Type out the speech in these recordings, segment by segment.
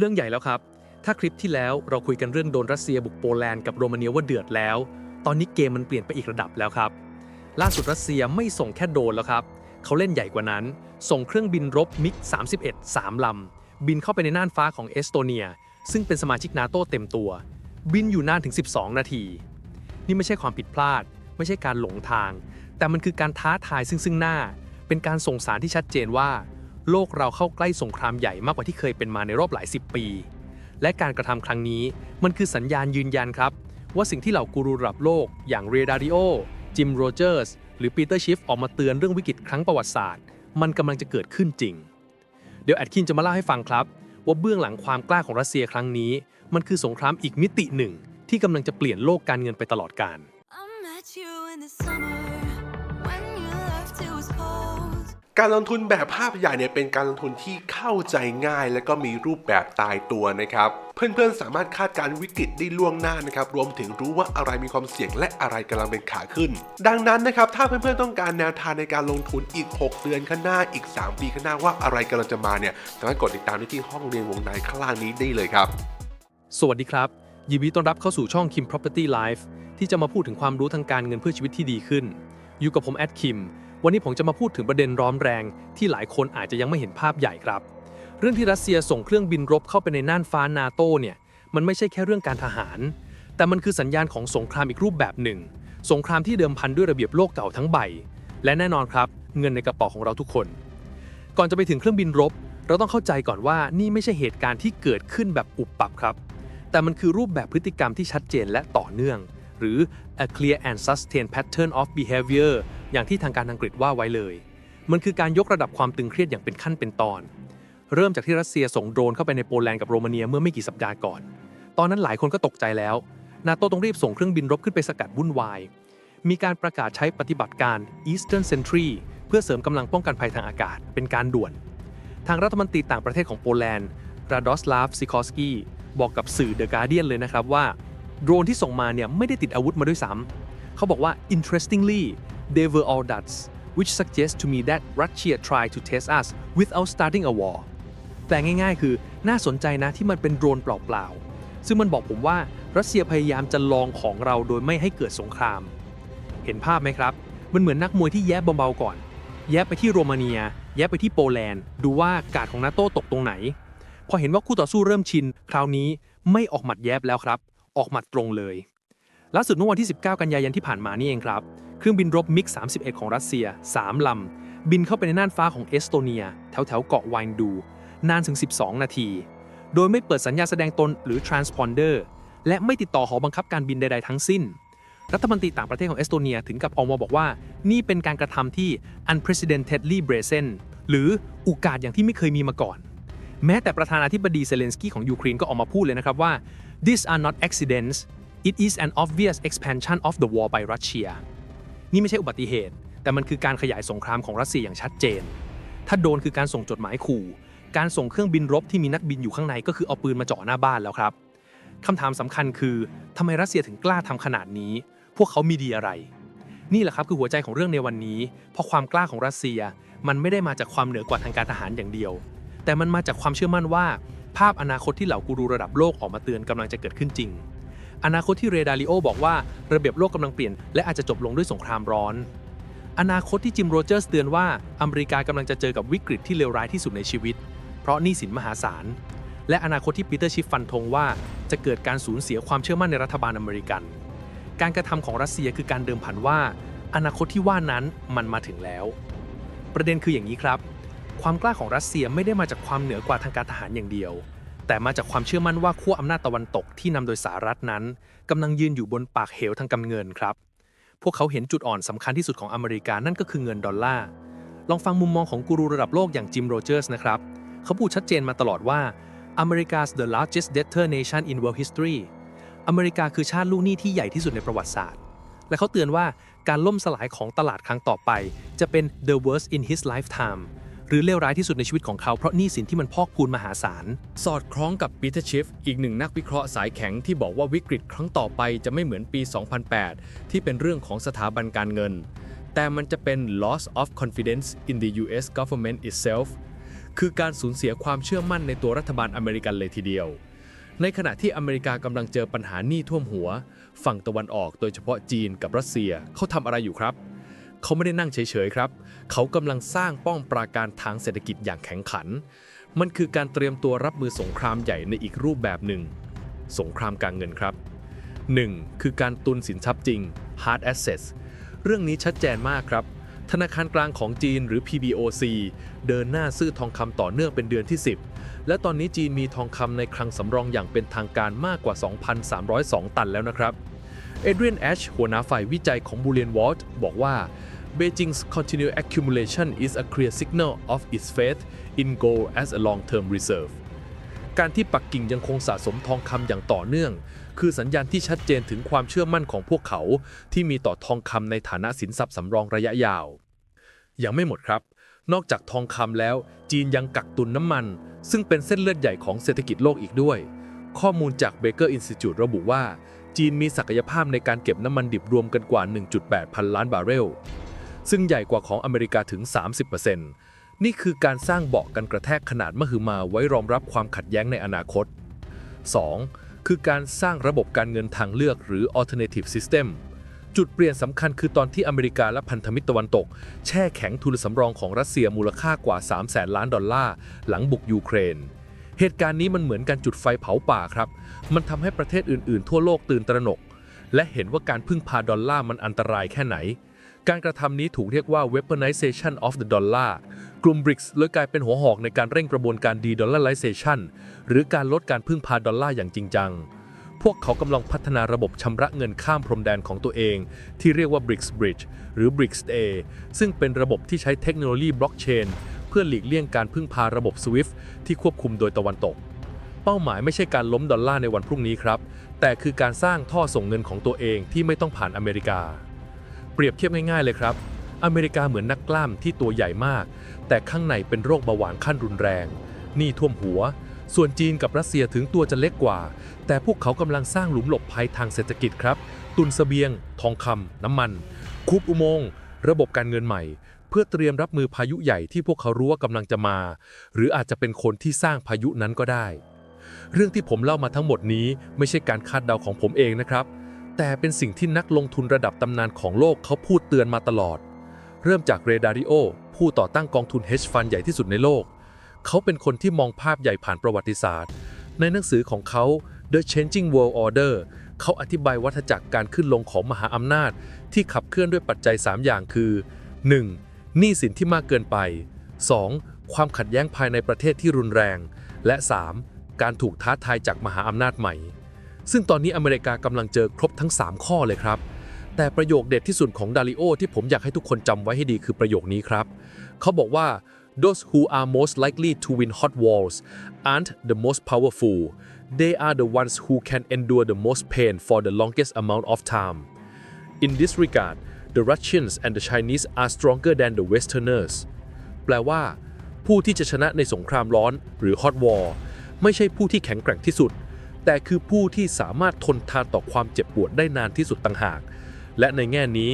เรื่องใหญ่แล้วครับ ถ้าคลิปที่แล้วเราคุยกันเรื่องโดนรัสเซียบุกโปแลนด์กับโรมาเนียว่าเดือดแล้ว ตอนนี้เกมมันเปลี่ยนไปอีกระดับแล้วครับ ล่าสุดรัสเซียไม่ส่งแค่โดนแล้วครับ เขาเล่นใหญ่กว่านั้น ส่งเครื่องบินรบมิก31 3ลำ บินเข้าไปในน่านฟ้าของเอสโตเนีย ซึ่งเป็นสมาชิกนาโตเต็มตัว บินอยู่นานถึง 12 นาที นี่ไม่ใช่ความผิดพลาด ไม่ใช่การหลงทาง แต่มันคือการท้าทายซึ่งซึ่งหน้า เป็นการส่งสารที่ชัดเจนว่า โลกเราเข้าใกล้สงครามใหญ่มากกว่าที่เคยเป็นมาในรอบหลายสิบปี และการกระทำครั้งนี้มันคือสัญญาณยืนยันครับ ว่าสิ่งที่เหล่ากูรูระดับโลก อย่างเรดาริโอ จิมโรเจอร์ส หรือปีเตอร์ชิฟออกมาเตือนเรื่องวิกฤตครั้งประวัติศาสตร์ มันกำลังจะเกิดขึ้นจริง เดี๋ยวแอดคินจะมาเล่าให้ฟังครับ ว่าเบื้องหลังความกล้าของรัสเซียครั้งนี้ มันคือสงครามอีกมิติหนึ่ง ที่กำลังจะเปลี่ยนโลกการเงินไปตลอดกาล การลงทุนแบบภาพใหญ่เนี่ยเป็นการลงทุนที่เข้าใจง่าย และก็มีรูปแบบตายตัวนะครับ เพื่อนๆสามารถคาดการณ์วิกฤตได้ล่วงหน้านะครับ รวมถึงรู้ว่าอะไรมีความเสี่ยงและอะไรกำลังเป็นขาขึ้น ดังนั้นนะครับ ถ้าเพื่อนๆต้องการแนวทางในการลงทุนอีก 6 เดือนข้างหน้าอีก 3 ปีข้างหน้าว่าอะไรกำลังจะมาเนี่ยสามารถกดติดตามได้ที่ห้องเรียนวงในข้างล่างนี้ได้เลยครับ สวัสดีครับยินดีต้อนรับเข้าสู่ช่อง Kim Property Life ที่จะมาพูดถึงความรู้ทางการเงินเพื่อชีวิตที่ดีขึ้นอยู่กับผมแอดคิม วันนี้ผมจะมาพูดถึงประเด็นร้อนแรง ที่หลายคนอาจจะยังไม่เห็นภาพใหญ่ครับ เรื่องที่รัสเซียส่งเครื่องบินรบเข้าไปในน่านฟ้านาโตเนี่ยมันไม่ใช่แค่เรื่องการทหาร แต่มันคือสัญญาณของสงครามอีกรูปแบบหนึ่ง สงครามที่เดิมพันด้วยระเบียบโลกเก่าทั้งใบ และแน่นอนครับ เงินในกระเป๋าของเราทุกคน ก่อนจะไปถึงเครื่องบินรบ เราต้องเข้าใจก่อนว่านี่ไม่ใช่เหตุการณ์ที่เกิดขึ้นแบบอุบปับครับ แต่มันคือรูปแบบพฤติกรรมที่ชัดเจนและต่อเนื่อง หรือ a clear and sustained pattern of behavior อย่างที่ทางการอังกฤษว่าไว้เลย มันคือการยกระดับความตึงเครียดอย่างเป็นขั้นเป็นตอน เริ่มจากที่รัสเซียส่งโดรนเข้าไปในโปแลนด์กับโรมาเนียเมื่อไม่กี่สัปดาห์ก่อน ตอนนั้นหลายคนก็ตกใจแล้ว นาโตต้องรีบส่งเครื่องบินรบขึ้นไปสกัดวุ่นวาย มีการประกาศใช้ปฏิบัติการ Eastern Sentry เพื่อเสริมกำลังป้องกันภัยทางอากาศ เป็นการด่วน ทางรัฐมนตรีต่างประเทศของโปแลนด์ราดอสลาฟซิคอสกี้บอกกับสื่อ The Guardian เลยนะครับว่าโดรนที่ส่งมาเนี่ยไม่ได้ติดอาวุธมาด้วยซ้ำเขาบอกว่า interestingly they were all duds which suggests to me that Russia tried to test us without starting a war แต่ง่ายๆ คือน่าสนใจนะที่มันเป็นโดรนเปล่าๆ ซึ่งมันบอกผมว่ารัสเซียพยายามจะลองของเราโดยไม่ให้เกิดสงคราม เห็นภาพไหมครับ มันเหมือนนักมวยที่แยบเบาๆก่อน แยบไปที่โรมาเนีย แยบไปที่โปแลนด์ ดูว่ากาดของนาโต้ตกตรงไหน พอเห็นว่าคู่ต่อสู้เริ่มชิน คราวนี้ไม่ออกหมัดแยบแล้วครับ ออกหมัดตรงเลย ล่าสุดเมื่อวันที่ 19 กันยายนที่ผ่านมานี่เองครับ เครื่องบินรบมิก 31 ของรัสเซีย 3 ลำ บินเข้าไปในน่านฟ้าของเอสโตเนีย แถวแถวเกาะไวน์ดู นานถึง 12 นาที โดยไม่เปิดสัญญาแสดงตนหรือ transponder และไม่ติดต่อหอบังคับการบินใด ๆ ทั้งสิ้น รัฐมนตรีต่างประเทศของเอสโตเนียถึงกับออกมาบอกว่า นี่เป็นการกระทำที่ unprecedentedly brazen หรืออุกาจอย่างที่ไม่เคยมีมาก่อน แม้แต่ประธานาธิบดีเซเลนสกี้ของยูเครนก็ออกมาพูดเลยนะครับว่า these are not accidents it is an obvious expansion of the war by Russia นี่ไม่ใช่อุบัติเหตุ แต่มันคือการขยายสงครามของรัสเซียอย่างชัดเจน ถ้าโดนคือการส่งจดหมายขู่ การส่งเครื่องบินรบที่มีนักบินอยู่ข้างในก็คือเอาปืนมาเจาะหน้าบ้านแล้วครับคำถามสำคัญคือทำไมรัสเซียถึงกล้าทำขนาดนี้ พวกเขามีดีอะไร นี่แหละครับคือหัวใจของเรื่องในวันนี้ เพราะความกล้าของรัสเซีย มันไม่ได้มาจากความเหนือกว่าทางการทหารอย่างเดียว แต่มันมาจากความเชื่อมั่นว่า ภาพอนาคตที่เหล่ากูรูระดับโลกออกมาเตือนกำลังจะเกิดขึ้นจริง อนาคตที่เรดาริโอบอกว่าระเบียบโลกกำลังเปลี่ยน และอาจจะจบลงด้วยสงครามร้อน อนาคตที่จิมโรเจอร์สเตือนว่าอเมริกากำลังจะเจอกับวิกฤตที่เลวร้ายที่สุดในชีวิต เพราะหนี้สินมหาศาล และอนาคตที่ปีเตอร์ชิฟฟันธงว่าจะเกิดการสูญเสียความเชื่อมั่นในรัฐบาลอเมริกัน การกระทำของรัสเซียคือการเดิมพันว่า อนาคตที่ว่านั้นมันมาถึงแล้ว ประเด็นคืออย่างนี้ครับ ความกล้าของรัสเซียไม่ได้มาจากความเหนือกว่าทางการทหารอย่างเดียว แต่มาจากความเชื่อมั่นว่าขั้วอำนาจตะวันตกที่นำโดยสหรัฐนั้นกำลังยืนอยู่บนปากเหวทางการเงินครับ พวกเขาเห็นจุดอ่อนสำคัญที่สุดของอเมริกานั่นก็คือเงินดอลลาร์ ลองฟังมุมมองของกูรูระดับโลกอย่างจิมโรเจอร์สนะครับ เขาพูดชัดเจนมาตลอดว่า America's the largest debtor nation in world history อเมริกาคือชาติลูกหนี้ที่ใหญ่ที่สุดในประวัติศาสตร์ และเขาเตือนว่าการล่มสลายของตลาดครั้งต่อไป จะเป็น the worst in his lifetime หรือเลวร้ายที่สุดในชีวิตของเขาเพราะหนี้สินที่มันพอกพูนมหาศาล สอดคล้องกับปีเตอร์ชิฟอีกหนึ่งนักวิเคราะห์สายแข็งที่บอกว่าวิกฤตครั้งต่อไปจะไม่เหมือนปี 2008 ที่เป็นเรื่องของสถาบันการเงิน แต่มันจะเป็น loss of confidence in the US government itself คือการสูญเสียความเชื่อมั่นในตัวรัฐบาลอเมริกันเลยทีเดียว ในขณะที่อเมริกากำลังเจอปัญหาหนี้ท่วมหัว ฝั่งตะวันออกโดยเฉพาะจีนกับรัสเซียเขาทำอะไรอยู่ครับ เขาไม่ได้นั่งเฉยๆครับ เขากำลังสร้างป้องปราการทางเศรษฐกิจอย่างแข็งขัน มันคือการเตรียมตัวรับมือสงครามใหญ่ในอีกรูปแบบหนึ่ง สงครามการเงินครับ 1. คือการตุนสินทรัพย์จริง hard assets เรื่องนี้ชัดเจนมากครับ ธนาคารกลางของจีนหรือ PBOC เดินหน้าซื้อทองคำต่อเนื่องเป็นเดือนที่ 10 และตอนนี้จีนมีทองคำในคลังสำรองอย่างเป็นทางการมากกว่า 2,302 ตันแล้วนะครับ เอเดรียนแอชหัวหน้าฝ่ายวิจัยของ Bullion Vault บอกว่า Beijing's continued accumulation is a clear signal of its faith in gold as a long-term reserve การที่ปักกิ่งยังคงสะสมทองคำอย่างต่อเนื่อง คือสัญญาณที่ชัดเจนถึงความเชื่อมั่นของพวกเขา ที่มีต่อทองคำในฐานะสินทรัพย์สำรองระยะยาว ยังไม่หมดครับ นอกจากทองคำแล้ว จีนยังกักตุนน้ำมัน ซึ่งเป็นเส้นเลือดใหญ่ของเศรษฐกิจโลกอีกด้วย ข้อมูลจาก Baker Institute ระบุว่า จีนมีศักยภาพในการเก็บน้ำมันดิบรวมกันกว่า 1.8 พันล้านบาร์เรล ซึ่งใหญ่กว่าของอเมริกาถึง 30%นี่คือการสร้างเบาะกันกระแทกขนาดมหึมาไว้รองรับความขัดแย้งในอนาคต 2. คือการสร้างระบบการเงินทางเลือกหรือ alternative system จุดเปลี่ยนสำคัญคือตอนที่อเมริกาและพันธมิตรตะวันตก แช่แข็งทุนสำรองของรัสเซียมูลค่ากว่า 3 0 0แสนล้านดอลลาร์ หลังบุกยูเครน เหตุการณ์นี้มันเหมือนการจุดไฟเผาป่าครับ มันทำให้ประเทศอื่นๆ ทั่วโลกตื่นตระหนก และเห็นว่าการพึ่งพาดอลลาร์มันอันตรายแค่ไหน การกระทำนี้ถูกเรียกว่า weaponization of the dollar กลุ่ม BRICS เลยกลายเป็นหัวหอกในการเร่งกระบวนการ de-dollarization หรือการลดการพึ่งพาดอลลาร์อย่างจริงจังพวกเขากำลังพัฒนาระบบชำระเงินข้ามพรมแดนของตัวเอง ที่เรียกว่า BRICS Bridge หรือ BRICS A ซึ่งเป็นระบบที่ใช้เทคโนโลยีบล็อกเชน เพื่อหลีกเลี่ยงการพึ่งพาระบบ SWIFT ที่ควบคุมโดยตะวันตก เป้าหมายไม่ใช่การล้มดอลลาร์ในวันพรุ่งนี้ครับ แต่คือการสร้างท่อส่งเงินของตัวเองที่ไม่ต้องผ่านอเมริกา เปรียบเทียบง่ายๆเลยครับ อเมริกาเหมือนนักกล้ามที่ตัวใหญ่มาก แต่ข้างในเป็นโรคเบาหวานขั้นรุนแรงหนี้ท่วมหัว ส่วนจีนกับรัสเซียถึงตัวจะเล็กกว่า แต่พวกเขากำลังสร้างหลุมหลบภัยทางเศรษฐกิจครับ ตุนเสบียง ทองคำน้ำมัน คูบอุโมงค์ระบบการเงินใหม่ เพื่อเตรียมรับมือพายุใหญ่ที่พวกเขารู้ว่ากำลังจะมา หรืออาจจะเป็นคนที่สร้างพายุนั้นก็ได้ เรื่องที่ผมเล่ามาทั้งหมดนี้ไม่ใช่การคาดเดาของผมเองนะครับ แต่เป็นสิ่งที่นักลงทุนระดับตำนานของโลกเขาพูดเตือนมาตลอด เริ่มจากเรดาริโอผู้ต่อตั้งกองทุน hedge fund ใหญ่ที่สุดในโลก เขาเป็นคนที่มองภาพใหญ่ผ่านประวัติศาสตร์ ในหนังสือของเขา The Changing World Order เขาอธิบายวัฏจักรการขึ้นลงของมหาอำนาจ ที่ขับเคลื่อนด้วยปัจจัย 3 อย่างคือ 1. หนี้สินที่มากเกินไป 2. ความขัดแย้งภายในประเทศที่รุนแรง และ 3. การถูกท้าทายจากมหาอำนาจใหม่ ซึ่งตอนนี้อเมริกากำลังเจอครบทั้ง 3 ข้อเลยครับ แต่ประโยคเด็ดที่สุดของดาริโอที่ผมอยากให้ทุกคนจำไว้ให้ดีคือประโยคนี้ครับ เขาบอกว่า those who are most likely to win hot wars aren't the most powerful they are the ones who can endure the most pain for the longest amount of time in this regard the Russians and the Chinese are stronger than the Westerners แปลว่า ผู้ที่จะชนะในสงครามร้อนหรือ hot war ไม่ใช่ผู้ที่แข็งแกร่งที่สุด แต่คือผู้ที่สามารถทนทานต่อความเจ็บปวดได้นานที่สุดต่างหาก และในแง่นี้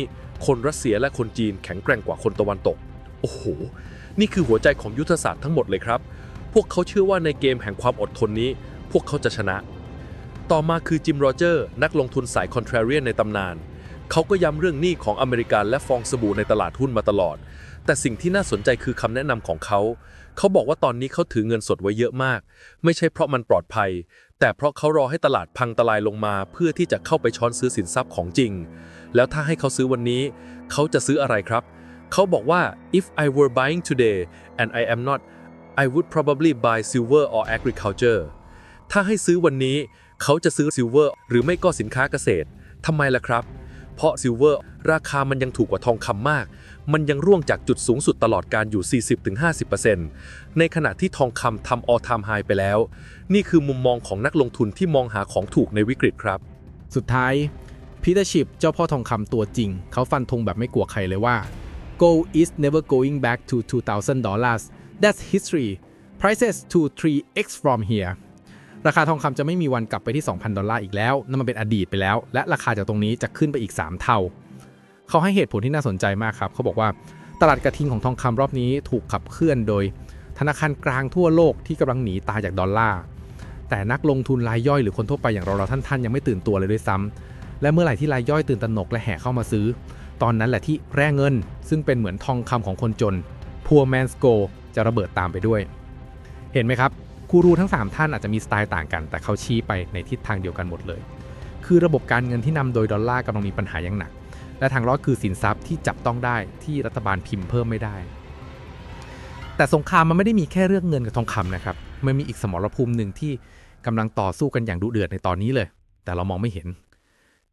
คนรัสเซียและคนจีนแข็งแกร่งกว่าคนตะวันตก โอ้โห นี่คือหัวใจของยุทธศาสตร์ทั้งหมดเลยครับ พวกเขาเชื่อว่าในเกมแห่งความอดทนนี้ พวกเขาจะชนะ ต่อมาคือจิมโรเจอร์นักลงทุนสายคอนเทรเรียนในตำนาน เขาก็ย้ำเรื่องหนี้ของอเมริกันและฟองสบู่ในตลาดหุ้นมาตลอด แต่สิ่งที่น่าสนใจคือคำแนะนำของเขา เขาบอกว่าตอนนี้เขาถือเงินสดไว้เยอะมาก ไม่ใช่เพราะมันปลอดภัย แต่เพราะเขารอให้ตลาดพังทลายลงมา เพื่อที่จะเข้าไปช้อนซื้อสินทรัพย์ของจริง แล้วถ้าให้เขาซื้อวันนี้ เขาจะซื้ออะไรครับ เขาบอกว่า if I were buying today and I am not I would probably buy silver or agriculture ถ้าให้ซื้อวันนี้ เขาจะซื้อซิลเวอร์หรือไม่ก็สินค้าเกษตรทำไมล่ะครับ เพราะซิลเวอร์ราคามันยังถูกกว่าทองคำมาก มันยังร่วงจากจุดสูงสุดตลอดการอยู่ 40-50%ในขณะที่ทองคำทำ all time high ไปแล้ว นี่คือมุมมองของนักลงทุนที่มองหาของถูกในวิกฤตครับ สุดท้ายพีเตอร์ชิปเจ้าพ่อทองคำตัวจริง เขาฟันธงแบบไม่กลัวใครเลยว่า gold is never going back to 2,000 dollars that's history prices to 3x from here ราคาทองคำจะไม่มีวันกลับไปที่ 2,000 ดอลลาร์อีกแล้ว นั่นมันเป็นอดีตไปแล้ว และราคาจากตรงนี้จะขึ้นไปอีก 3 เท่า เขาให้เหตุผลที่น่าสนใจมากครับ เขาบอกว่าตลาดกระทิงของทองคำรอบนี้ถูกขับเคลื่อนโดย ธนาคารกลางทั่วโลกที่กำลังหนีตายจากดอลลาร์ แต่นักลงทุนรายย่อยหรือคนทั่วไปอย่างเราๆท่านๆยังไม่ตื่นตัวเลยด้วยซ้ำและเมื่อไหร่ที่รายย่อยตื่นตระหนกและแห่เข้ามาซื้อ ตอนนั้นแหละที่แร่เงิน ซึ่งเป็นเหมือนทองคำของคนจน Poor Man's Gold จะระเบิดตามไปด้วย เห็นไหมครับ กูรูทั้ง 3 ท่านอาจจะมีสไตล์ต่างกัน แต่เขาชี้ไปในทิศทางเดียวกันหมดเลย คือระบบการเงินที่นำโดยดอลลาร์กำลังมีปัญหาอย่างหนัก และทางรอดคือสินทรัพย์ที่จับต้องได้ที่รัฐบาลพิมพ์เพิ่มไม่ได้ แต่สงครามมันไม่ได้มีแค่เรื่องเงินกับทองคำนะครับมันมีอีกสมรภูมิหนึ่งที่กำลังต่อสู้กันอย่างดุเดือดในตอนนี้เลย แต่เรามองไม่เห็น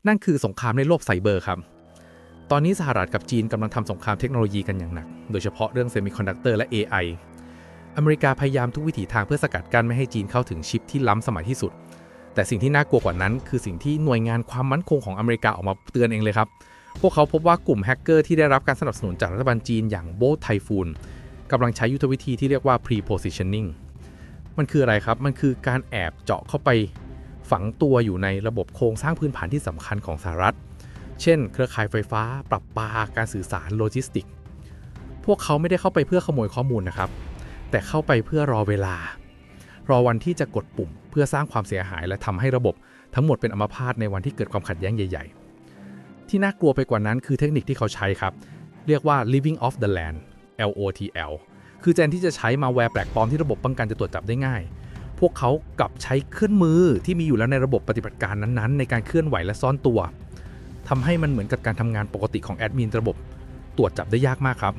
นั่นคือสงครามในโลกไซเบอร์ครับตอนนี้สหรัฐกับจีนกำลังทำสงครามเทคโนโลยีกันอย่างหนัก โดยเฉพาะเรื่องเซมิคอนดักเตอร์และ AI อเมริกาพยายามทุกวิถีทางเพื่อสกัดกั้นไม่ให้จีนเข้าถึงชิปที่ล้ำสมัยที่สุด แต่สิ่งที่น่ากลัวกว่านั้น คือสิ่งที่หน่วยงานความมั่นคงของอเมริกาออกมาเตือนเองเลยครับ พวกเขาพบว่ากลุ่มแฮกเกอร์ที่ได้รับการสนับสนุนจากรัฐบาลจีนอย่างโบไทฟูนกำลังใช้ยุทธวิธีที่เรียกว่า pre-positioning มันคืออะไรครับ มันคือการแอบเจาะเข้าไปฝังตัวอยู่ในระบบโครงสร้างพื้นฐานที่สำคัญของสหรัฐ เช่น เครือข่ายไฟฟ้า ปรับปา การสื่อสาร โลจิสติก พวกเขาไม่ได้เข้าไปเพื่อขโมยข้อมูลนะครับ แต่เข้าไปเพื่อรอเวลา รอวันที่จะกดปุ่ม เพื่อสร้างความเสียหายและทำให้ระบบ ทั้งหมดเป็นอัมพาตในวันที่เกิดความขัดแย้งใหญ่ ๆ ที่น่ากลัวไปกว่านั้นคือเทคนิคที่เขาใช้ครับ เรียกว่า living off the land LOTL คือแทนที่จะใช้มาแวร์แปลกปลอมที่ระบบป้องกันจะตรวจจับได้ง่าย พวกเขากลับใช้เครื่องมือที่มีอยู่แล้วในระบบปฏิบัติการนั้นๆ ในการเคลื่อนไหวและซ่อนตัวทำให้มันเหมือนกับการทำงานปกติของแอดมินระบบ ตรวจจับได้ยากมากครับ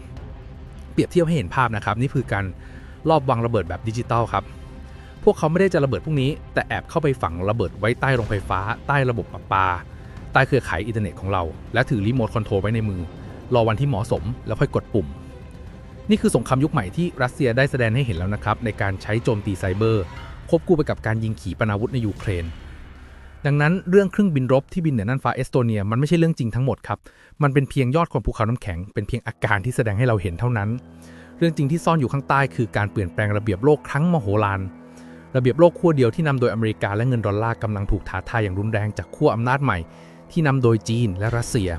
เปรียบเทียบให้เห็นภาพนะครับ นี่คือการ ลอบวางระเบิดแบบดิจิตอลครับ พวกเขาไม่ได้จะระเบิดพวกนี้ แต่แอบเข้าไปฝังระเบิดไว้ใต้โรงไฟฟ้า ใต้ระบบประปา ใต้เครือข่ายอินเทอร์เน็ตของเรา และถือรีโมทคอนโทรลไว้ในมือ รอวันที่เหมาะสมแล้วค่อยกดปุ่ม นี่คือสงครามยุคใหม่ที่รัสเซียได้แสดงให้เห็นแล้วนะครับในการใช้โจมตีไซเบอร์ ควบคู่ไปกับการยิงขีปนาวุธในยูเครนดังนั้นเรื่องเครื่องบินรบที่บินเหนือน่านฟ้าเอสโตเนียมันไม่ใช่เรื่องจริงทั้งหมดครับ มันเป็นเพียงยอดของภูเขาน้ำแข็ง เป็นเพียงอาการที่แสดงให้เราเห็นเท่านั้น เรื่องจริงที่ซ่อนอยู่ข้างใต้คือการเปลี่ยนแปลงระเบียบโลกครั้งมโหฬารระเบียบโลกขั้วเดียวที่นำโดยอเมริกาและเงินดอลลาร์กำลังถูกท้าทายอย่างรุนแรงจากขั้วอำนาจใหม่ ที่นำโดยจีนและรัสเซีย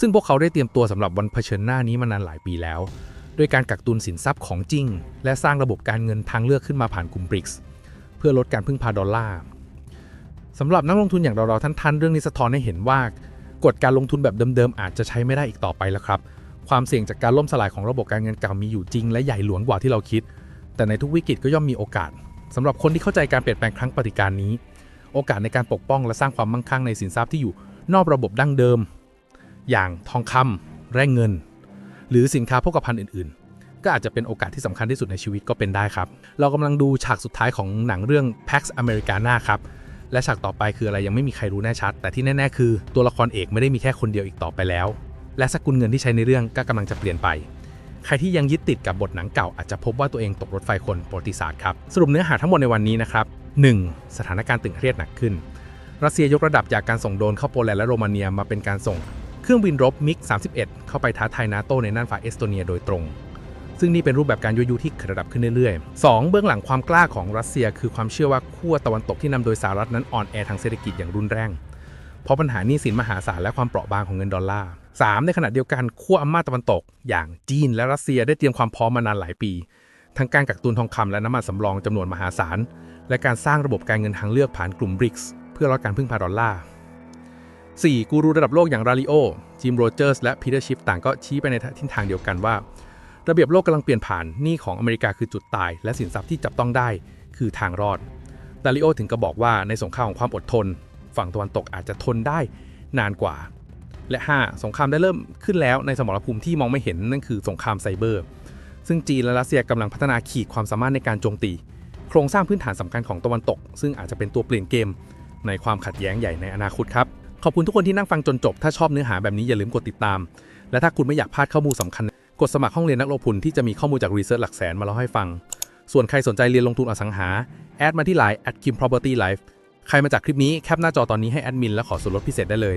ซึ่งพวกเขาได้เตรียมตัวสำหรับวันเผชิญหน้านี้มานานหลายปีแล้วโดยการกักตุนสินทรัพย์ของจริง และสร้างระบบการเงินทางเลือกขึ้นมาผ่านกลุ่มบริกส์เพื่อลดการพึ่งพาดอลลาร์สำหรับนักลงทุนอย่างเราๆท่านๆเรื่องนี้สะท้อนให้เห็นว่ากฎการลงทุนแบบเดิมๆอาจจะใช้ไม่ได้อีกต่อไปแล้วครับ ความเสี่ยงจากการล่มสลายของระบบการเงินเก่ามีอยู่จริงและใหญ่หลวงกว่าที่เราคิด แต่ในทุกวิกฤตก็ย่อมมีโอกาสสำหรับคนที่เข้าใจการเปลี่ยนแปลงครั้งปฏิการนี้ โอกาสในการปกป้องและสร้างความมั่งคั่งในสินทรัพย์ที่อยู่นอกระบบดั้งเดิม อย่างทองคำแร่เงิน หรือสินค้าโภคภัณฑ์อื่นๆ ก็อาจจะเป็นโอกาสที่สำคัญที่สุดในชีวิตก็เป็นได้ครับ เรากำลังดูฉากสุดท้ายของหนังเรื่อง Pax Americana ครับและฉากต่อไปคืออะไรยังไม่มีใครรู้แน่ชัด แต่ที่แน่ ๆ คือตัวละครเอกไม่ได้มีแค่คนเดียวอีกต่อไปแล้ว และสกุลเงินที่ใช้ในเรื่องก็กำลังจะเปลี่ยนไป ใครที่ยังยึดติดกับบทหนังเก่าอาจจะพบว่าตัวเองตกรถไฟคนประวัติศาสตร์ครับ สรุปเนื้อหาทั้งหมดในวันนี้นะครับ 1. สถานการณ์ตึงเครียดหนักขึ้น รัสเซียยกระดับจากการส่งโดรนเข้าโปแลนด์และโรมาเนียมาเป็นการส่ง เครื่องบินรบมิก 31 เข้าไปท้าทายนาโตในน่านฟ้าเอสโตเนียโดยตรงซึ่งนี่เป็นรูปแบบการยั่วยุที่ระดับขึ้นเรื่อยๆ 2. เบื้องหลังความกล้าของรัสเซีย คือความเชื่อว่าขั้วตะวันตกที่นำโดยสหรัฐนั้นอ่อนแอทางเศรษฐกิจอย่างรุนแรง เพราะปัญหานี้สินมหาศาลและความเปราะบางของเงินดอลลาร์ 3. ในขณะเดียวกันขั้วอำนาจตะวันตก อย่างจีนและรัสเซียได้เตรียมความพร้อมมานานหลายปี ทั้งการกักตุนทองคำและน้ำมันสำรองจำนวนมหาศาล และการสร้างระบบการเงินทางเลือกผ่านกลุ่มบริกส์เพื่อลดการพึ่งพาดอลลาร์ 4. กูรูระดับโลกอย่างราลิโอจิมโรเจอร์สและพีเตอร์ชิฟต่างก็ชี้ไปในทิศทางเดียวกันว่า ระเบียบโลกกำลังเปลี่ยนผ่านหนี้ของอเมริกาคือจุดตาย และสินทรัพย์ที่จับต้องได้ คือทางรอดดาริโอถึงก็บอกว่าในสงครามของความอดทน ฝั่งตะวันตกอาจจะทนได้นานกว่า และ 5. สงครามได้เริ่มขึ้นแล้วในสมรภูมิที่มองไม่เห็นนั่นคือสงครามไซเบอร์ ซึ่งจีนและรัสเซียกำลังพัฒนาขีดความสามารถในการโจมตี โครงสร้างพื้นฐานสำคัญของตะวันตก ซึ่งอาจจะเป็นตัวเปลี่ยนเกม ในความขัดแย้งใหญ่ในอนาคตครับ ขอบคุณทุกคนที่นั่งฟังจนจบ ถ้าชอบเนื้อหาแบบนี้อย่าลืมกดติดตาม และถ้าคุณไม่อยากพลาดข้อมูลสำคัญ กดสมัครห้องเรียนนักลงทุนที่จะมีข้อมูลจากรีเสิร์ชหลักแสนมาเล่าให้ฟัง ส่วนใครสนใจเรียนลงทุนอสังหาแอดมาที่ไลน์ at kim property life ใครมาจากคลิปนี้แคปหน้าจอตอนนี้ให้แอดมินและขอส่วนลดพิเศษได้เลย